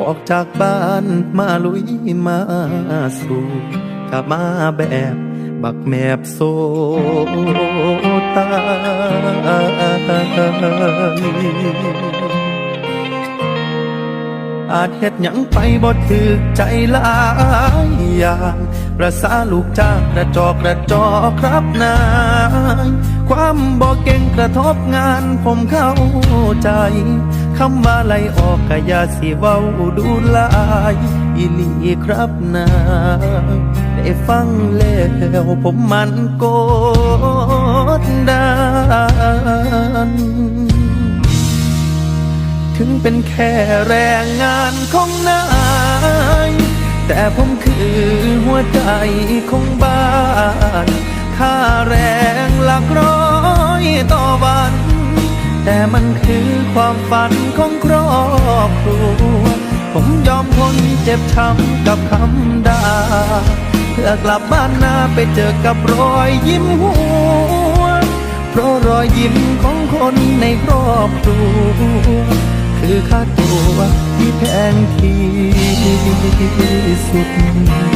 ออกจากบ้านมาลุยมาสู่กลับมาแบบบักแมบโซตาอาจเฮ็ดหยังไปบ่ถึกใจหลายอย่างประสาลูกจ้างกระจอกกระจอกครับนาย ความบ่เก่งกระทบงานผมเข้าใจ คำว่าไล่ออกกะยาสิเว้าดูลายอีลีครับนาได้ฟังแล้วผมมันโกดดันถึงเป็นแค่แรงงานของนาย แต่ผมคือหัวใจของบ้าน ค่าแรงหลักร้อยต่อวัน แต่มันคือความฝันของครอบครัว ผมยอมทนเจ็บช้ำกับคำด่าเพื่อกลับบ้านนาไปเจอกับรอยยิ้มหัว เพราะรอยยิ้มของคนในครอบครัว คือค่าตัวที่แพงที่สุด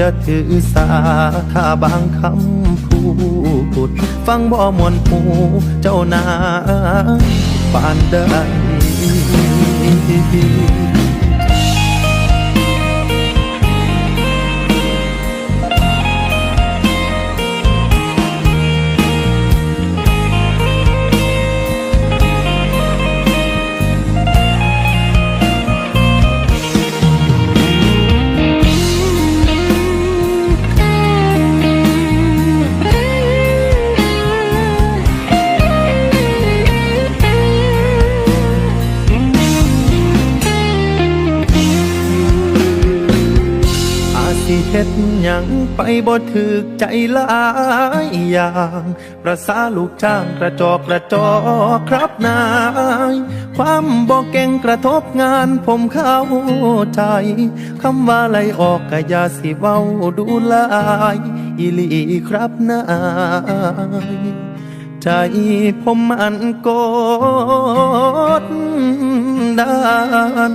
อย่าถือสาถ้าบางคำพูด ฟังบ่มวนหูเจ้านาปานใด ไปบ่ถึกใจหลายอย่าง ประสาลูกจ้างกระจอกกระจอกครับนาย ความบ่เก่งกระทบงานผมเข้าใจ คำว่าไล่ออกก็อย่าสิเว้าดูลายอีลีครับนายใจผมมันกดดัน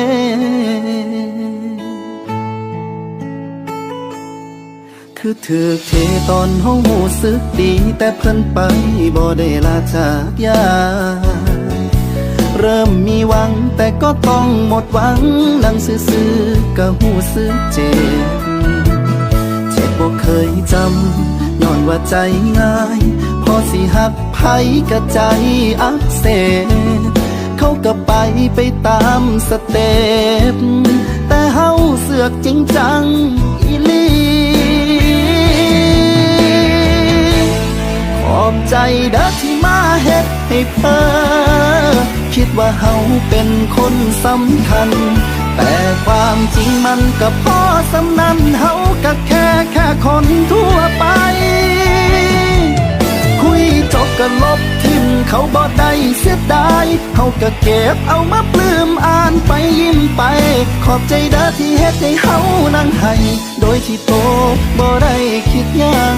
คือถือเทตอนห้องหูสึกดี แต่เพิ่นไปบ่ได้ลาจากยา เริ่มมีหวังแต่ก็ต้องหมดหวัง นั่งซื่อๆก็หูสึกเจ็บ เจ็บบ่เคยจำย้อนว่าใจง่าย พอสิหักไผกะใจอักเสบเขาก็ไปไปตามสเต็ปแต่เฮาเสือกจริงจังอีลี อบใจเด้อที่มาเฮ็ดให้เพอคิดว่าเฮาเป็นคนสำคัญ แต่ความจริงมันก็พอสำนันเฮาก็แค่แค่คนทั่วไป คุยจบก็ลบทิ้งเขาบ่ได้เสียดายเฮาก็เก็บเอามาปลื้มอ่านไปยิ้มไป ขอบใจเด้อที่เฮ็ดให้เฮานั่งให้ โดยที่โตบ่ได้คิดยัง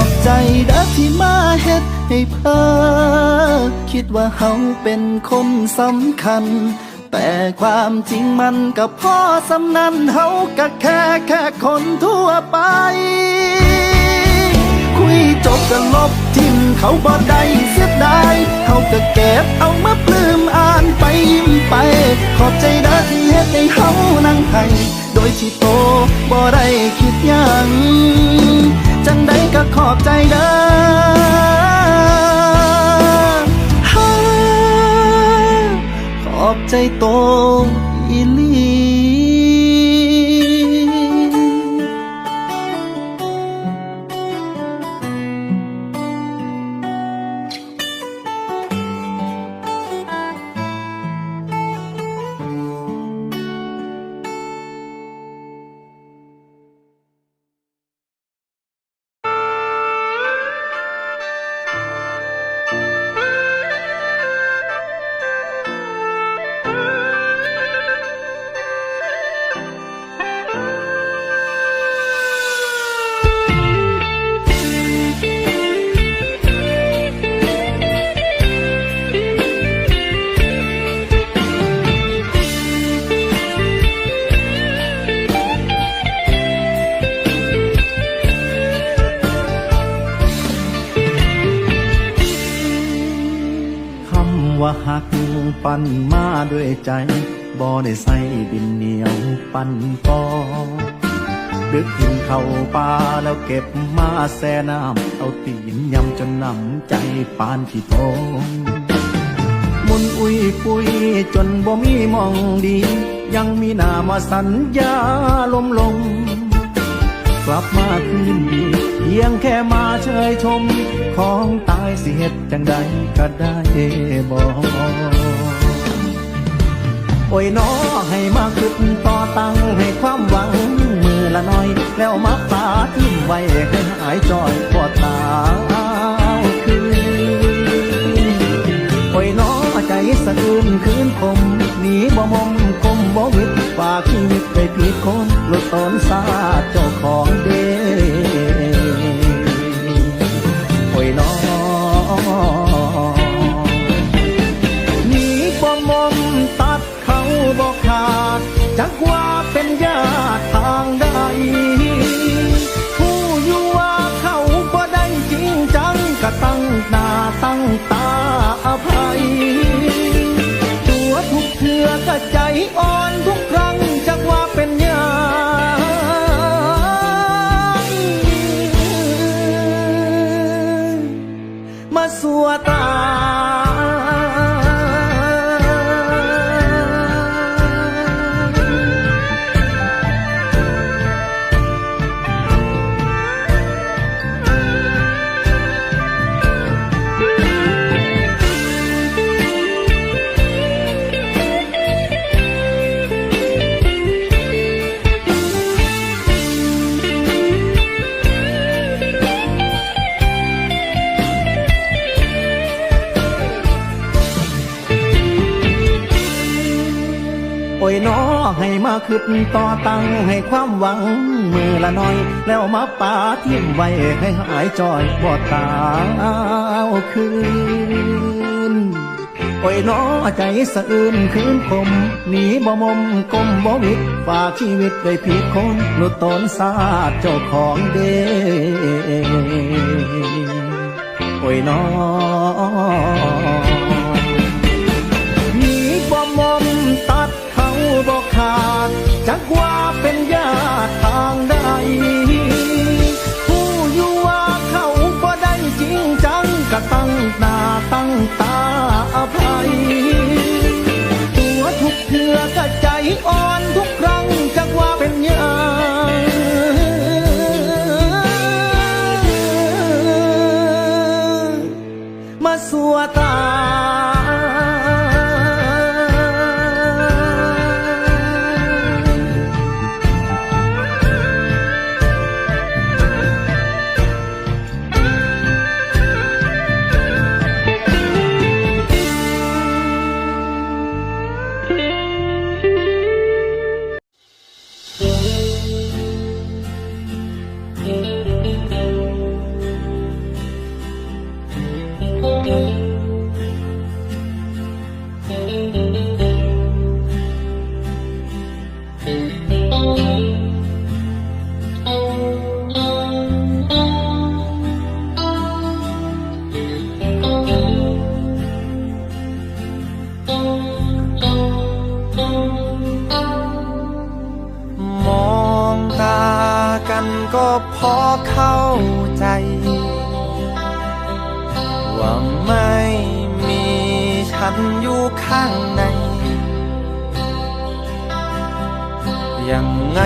อบใจเด้อที่มาเฮ็ดให้เพ้อคิดว่าเฮาเป็นคนสำคัญ แต่ความจริงมันก็พ่อสำนันเฮาก็แค่แค่คนทั่วไป คุยจบก็ลบทิ้งเขาบ่ได้เสียดายเขาก็เก็บเอามาปลื้มอ่านไปยิ้มไป ขอบใจเด้อที่เฮ็ดให้เฮานั่งให้โดยที่โตบ่ได้คิดยัง ก็ขอบใจเด้อขอบใจโต ปันมาด้วยใจบ่ได้ใส่ดินเหนียวปันปอดึกกินเข้าป่าแล้วเก็บมาแซ่น้ำเอาตีนยำจนน้ำใจปานที่ทองมุนอุยปุยจนบ่มีมองดี ยังมีหน้ามาสัญญาลมลง กลับมาคืนดีเพียงแค่มาเชยชม ของตายสิเหตุจังใดก็ได้บอก โอ้ยน้อให้มาขึ้นต่อตังให้ความหวังมือละน้อย แล้วมาปาทิ้งไว้ให้หายจอยปอดตาวคืนโอ้ยน้อใจสะอื้นคืนคมหนีบ่มมคมบ่วิดฝากชีวิตไปผิดคนหลุดตนซาเจ้าของเด้โอ้ยน้อ ให้มาขึ้นต่อตังให้ความหวังมือละน้อย แล้วมาปาทิ้มไว้ให้หายจอยบอดตาคืนโอ้ยน้อใจสะอื้นคืนคมหนีบ่มมกลมบ่วิดฝากชีวิตไว้ผิดคนหลุดตนซาดเจ้าของเด้โอ้ยน้อหนีบ่มมตัดเขาบอกขา จักว่าเป็นญาติทางใด ผู้อยู่ว่าเขาบ่ได้จริงจังก็ตั้งหน้าตั้งตา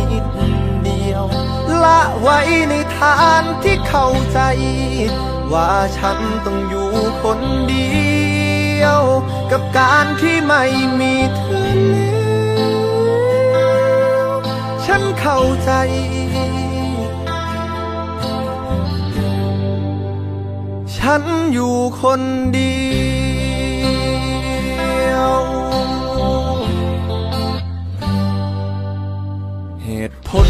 ิด ละไว้ในฐานที่เข้าใจ ว่าฉันต้องอยู่คนเดียวยว กับการที่ไม่มีเธอแล้วฉันเข้าใจฉันอยู่คนเดียว เหตุผล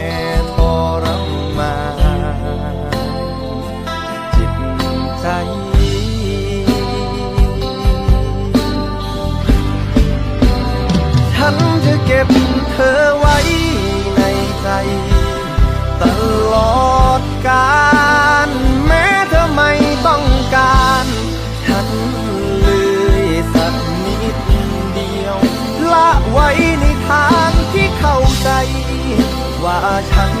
เก็บเธอไว้ในใจ ตลอดกาลแม้เธอไม่ต้องการ ฉันเลยสักนิดเดียว ละไว้ในทางที่เข้าใจ ว่าฉัน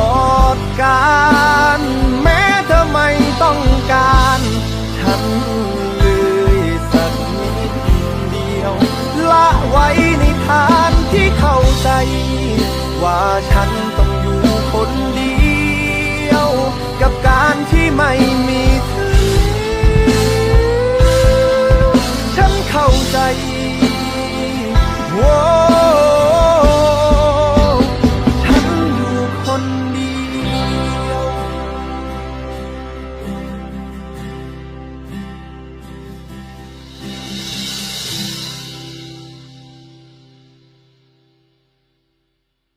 อดการแม้เธอไม่ต้องการฉันเลยสักนิดเดียว ละไว้ในทานที่เข้าใจ ว่าฉันต้องอยู่คนเดียว กับการที่ไม่มีเธอ ฉันเข้าใจ Whoa